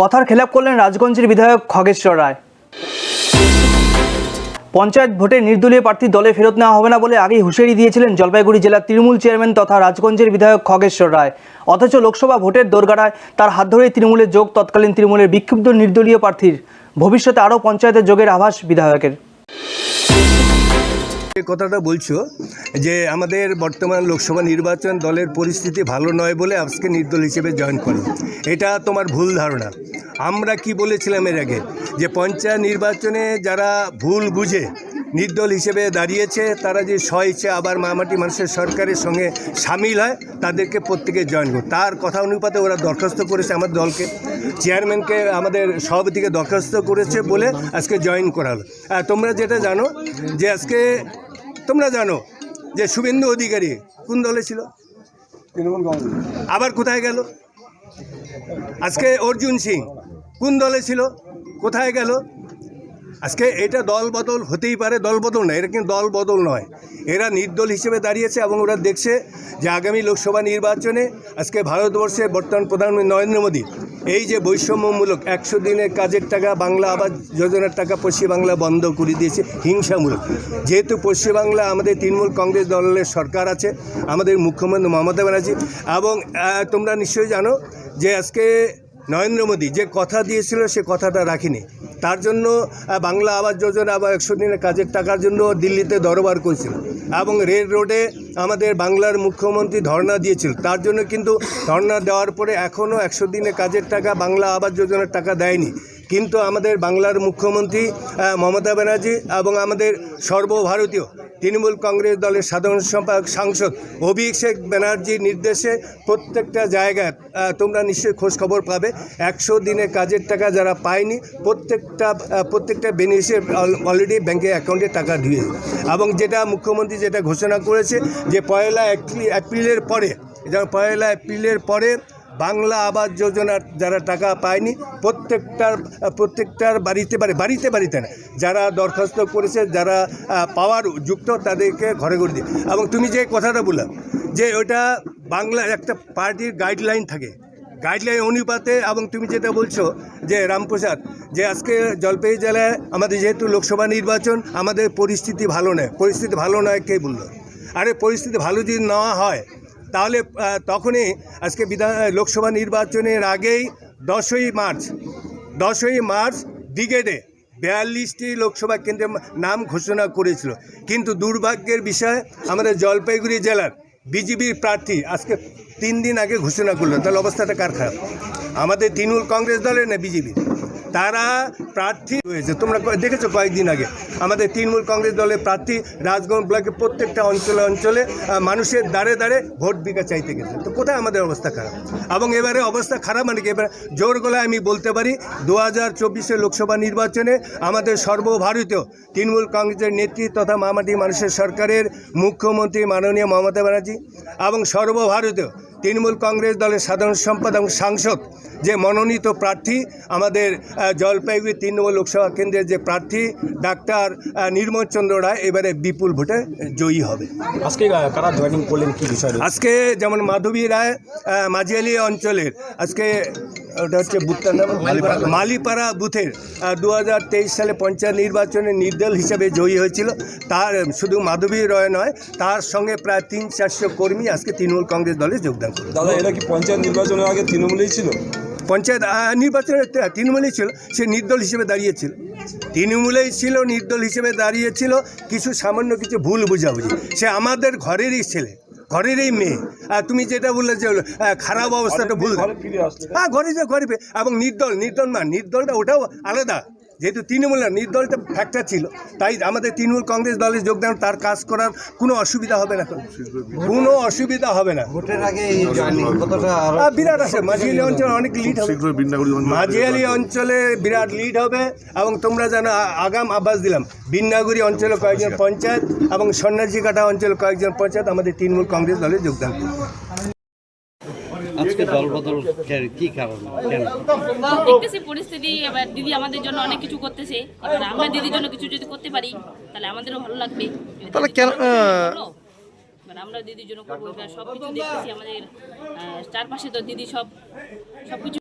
কথার খেলাপ করলেন রাজগঞ্জের বিধায়ক খগেশ্বর রায়। পঞ্চায়েত ভোটে নির্দলীয় প্রার্থী দলে ফেরত নেওয়া হবে না বলে আগেই হুঁশিয়ারি দিয়েছিলেন জলপাইগুড়ি জেলার তৃণমূল চেয়ারম্যান তথা রাজগঞ্জের বিধায়ক খগেশ্বর রায়। অথচ লোকসভা ভোটের দোরগাড়ায় তার হাত ধরেই তৃণমূলের যোগ, তৎকালীন তৃণমূলের বিক্ষুব্ধ নির্দলীয় প্রার্থীর। ভবিষ্যতে আরও পঞ্চায়েতের যোগের আভাস বিধায়কের। কথাটা বলছো যে আমাদের বর্তমান লোকসভা নির্বাচন দলের পরিস্থিতি ভালো নয় বলে আজকে নির্দল হিসেবে জয়েন করো। এটা তোমার ভুল ধারণা। আমরা কি বলেছিলাম এর আগে? যে পঞ্চায়েত নির্বাচনে যারা ভুল বুঝে, নির্দল হিসেবে দাঁড়িয়েছে, তারা যে স্বইচ্ছে আবার মামাটি মানুষের সরকারের সঙ্গে সামিল হয়, তাদেরকে প্রত্যেকে জয়েন করো তার কথা অনুপাতে ওরা দরখাস্ত করেছে আমাদের দলকে। চেয়ারম্যানকে আমাদের সভাপতিকে দরখাস্ত করেছে বলে আজকে জয়েন করা হলো তোমরা যেটা জানো যে আজকে, তোমরা জানো যে শুভেন্দু অধিকারী কোন দলে ছিল? আবার কোথায় গেল? আজকে অর্জুন সিং কোন দলে ছিল? কোথায় গেল? আজকে এটা দল বদল হতেই পারে দল বদল নয়, এটা কিন্তু দল বদল নয়। এরা নির্দল হিসেবে দাঁড়িয়েছে এবং ওরা দেখছে যে আগামী লোকসভা নির্বাচনে আজকে ভারতবর্ষে বর্তমান প্রধানমন্ত্রী নরেন্দ্র মোদী, এই যে বৈষম্যমূলক একশো দিনের কাজের টাকা বাংলা আবাস যোজনার টাকা পশ্চিমবাংলা বন্ধ করে দিয়েছে, হিংসামূলক। যেহেতু পশ্চিমবাংলা আমাদের তৃণমূল কংগ্রেস দলের সরকার আছে, আমাদের মুখ্যমন্ত্রী মমতা ব্যানার্জি, এবং তোমরা নিশ্চয়ই জানো যে আজকে নরেন্দ্র মোদী যে কথা দিয়েছিল সে কথাটা রাখিনি। তার জন্য বাংলা আবাস যোজনা বা একশো দিনের কাজের টাকার জন্য দিল্লিতে দরবার করেছিল। এবং রেল রোডে আমাদের বাংলার মুখ্যমন্ত্রী ধর্ণা দিয়েছিল। তার জন্য কিন্তু ধর্ণা দেওয়ার পরে এখনও একশো দিনের কাজের টাকা বাংলা আবাস যোজনার টাকা দেয়নি। কিন্তু আমাদের বাংলার মুখ্যমন্ত্রী মমতা ব্যানার্জি এবং আমাদের সর্বভারতীয় তৃণমূল কংগ্রেস দলের সাধারণ সম্পাদক, সাংসদ অভিষেক ব্যানার্জির নির্দেশে প্রত্যেকটা জায়গায় তোমরা নিশ্চয়ই খোঁজ খবর পাবে। একশো দিনের কাজের টাকা যারা পায়নি, প্রত্যেকটা প্রত্যেকটা বেনিফিশিয়ার অলরেডি ব্যাংকে অ্যাকাউন্টে টাকা দিয়ে। এবং যেটা মুখ্যমন্ত্রী যেটা ঘোষণা করেছে যে পয়লা এপ্রিল- এপ্রিলের পরে যেমন পয়লা এপ্রিলের পরে বাংলা আবাস যোজনার যারা টাকা পায়নি, প্রত্যেকটার প্রত্যেকটার বাড়িতে বাড়ি, বাড়িতে বাড়িতে না, যারা দরখাস্ত করেছে, যারা পাওয়ার যুক্ত তাদেরকে ঘরে ঘরে দিয়ে। এবং তুমি যে কথাটা বললাম যে ওটা বাংলা একটা পার্টির গাইডলাইন থাকে। গাইডলাইন অনুপাতে এবং তুমি যেটা বলছো, যে রামপ্রসাদ, যে আজকে জলপাইগুড়ি জেলায় আমাদের যেহেতু লোকসভা নির্বাচন, আমাদের পরিস্থিতি ভালো নয়। পরিস্থিতি ভালো নয় কে বলল? আরে পরিস্থিতি ভালো যদি নেওয়া হয় তাহলে তখনই আজকে বিধান লোকসভা নির্বাচনের আগেই দশই মার্চ দশই মার্চ ব্রিগেডে বিয়াল্লিশটি লোকসভা কেন্দ্রের নাম ঘোষণা করেছিল। কিন্তু দুর্ভাগ্যের বিষয়, আমাদের জলপাইগুড়ি জেলার বিজেপির প্রার্থী আজকে তিন দিন আগে ঘোষণা করল। তাহলে অবস্থাটা কার খারাপ? আমাদের তৃণমূল কংগ্রেস দলের না বিজেপি তারা প্রার্থী হয়েছে তোমরা দেখেছ কয়েকদিন আগে, আমাদের তৃণমূল কংগ্রেস দলের প্রার্থী রাজগঞ্জ ব্লকে প্রত্যেকটা অঞ্চলে অঞ্চলে মানুষের দাঁড়ে দাঁড়ে ভোট বিঘা চাইতে গেছে। তো কোথায় আমাদের অবস্থা খারাপ? এবং এবারে অবস্থা খারাপ মানে কি? এবার জোর গলায় আমি বলতে পারি দু হাজার চব্বিশে লোকসভা নির্বাচনে আমাদের সর্বভারতীয় তৃণমূল কংগ্রেসের নেত্রী তথা মামাটি মানুষের সরকারের মুখ্যমন্ত্রী মাননীয় মমতা ব্যানার্জি এবং সর্বভারতীয় তৃণমূল কংগ্রেস দলের সাধারণ সম্পাদক সাংসদ যে মনোনীত প্রার্থী আমাদের জলপাইগুড়ি তিন নম্বর লোকসভা কেন্দ্রের যে প্রার্থী ডাক্তার নির্মল চন্দ্র রায় এবারে বিপুল ভোটে জয়ী হবে। আজকে কারা জয়েনিং করলেন কি বিষয়? আজকে যেমন মাধবী রায় মাঝিয়ালি অঞ্চলের আজকে ওটা হচ্ছে বুথটার নাম? মালিপাড়া। বুথের দু হাজার তেইশ সালে পঞ্চায়েত নির্বাচনে নির্দল হিসেবে জয়ী হয়েছিল। তার শুধু মাধবী রয় নয় তার সঙ্গে প্রায় তিন চারশো কর্মী আজকে তৃণমূল কংগ্রেস দলে যোগদান করে দাদা এটা কি পঞ্চায়েত নির্বাচনের আগে তৃণমূলেই ছিল? পঞ্চায়েত নির্বাচনের নির্বাচনে তৃণমূলই ছিল সে নির্দল হিসেবে দাঁড়িয়েছিল। তৃণমূলেই ছিল নির্দল হিসেবে দাঁড়িয়েছিল কিছু সামান্য কিছু ভুল বুঝাবুঝি। সে আমাদের ঘরেরই ছেলে ঘরেরই মেয়ে। আর তুমি যেটা বললে যে খারাপ অবস্থাটা ভুল। হ্যাঁ ঘরে যে ঘরে এবং নির্দল নির্দল না নির্দলটা ওটাও আলাদা। যেহেতু তৃণমূল না নির্দলটা ফ্যাক্টর ছিল তাই আমাদের তৃণমূল কংগ্রেস দলে যোগদান তার কাজ করার কোনো অসুবিধা হবে না। কোনো অসুবিধা হবে না। ভোটের আগে বিরাট আছে মাঝিয়ালি অঞ্চলে অনেক লিড হবে। মাঝিয়ালি অঞ্চলে বিরাট লিড হবে এবং তোমরা জানো আগাম আবাস দিলাম। বিন্নাগুড়ি অঞ্চলে কয়েকজন পঞ্চায়েত এবং সন্ন্যাসীকাটা অঞ্চলে কয়েকজন পঞ্চায়েত আমাদের তৃণমূল কংগ্রেস দলে যোগদান করবে। আজকে দলবদল কে- কি কারণ? কেন? দেখতেছি পরিস্থিতি এবার দিদি আমাদের জন্য অনেক কিছু করতেছে। এবার আমরা দিদির জন্য কিছু যদি করতে পারি তাহলে আমাদেরও ভালো লাগবে। তাহলে কেন, আমরা দিদির জন্য করব। সব কিছু দেখতেছি আমাদের আহ, চারপাশে তো দিদি সব সব কিছু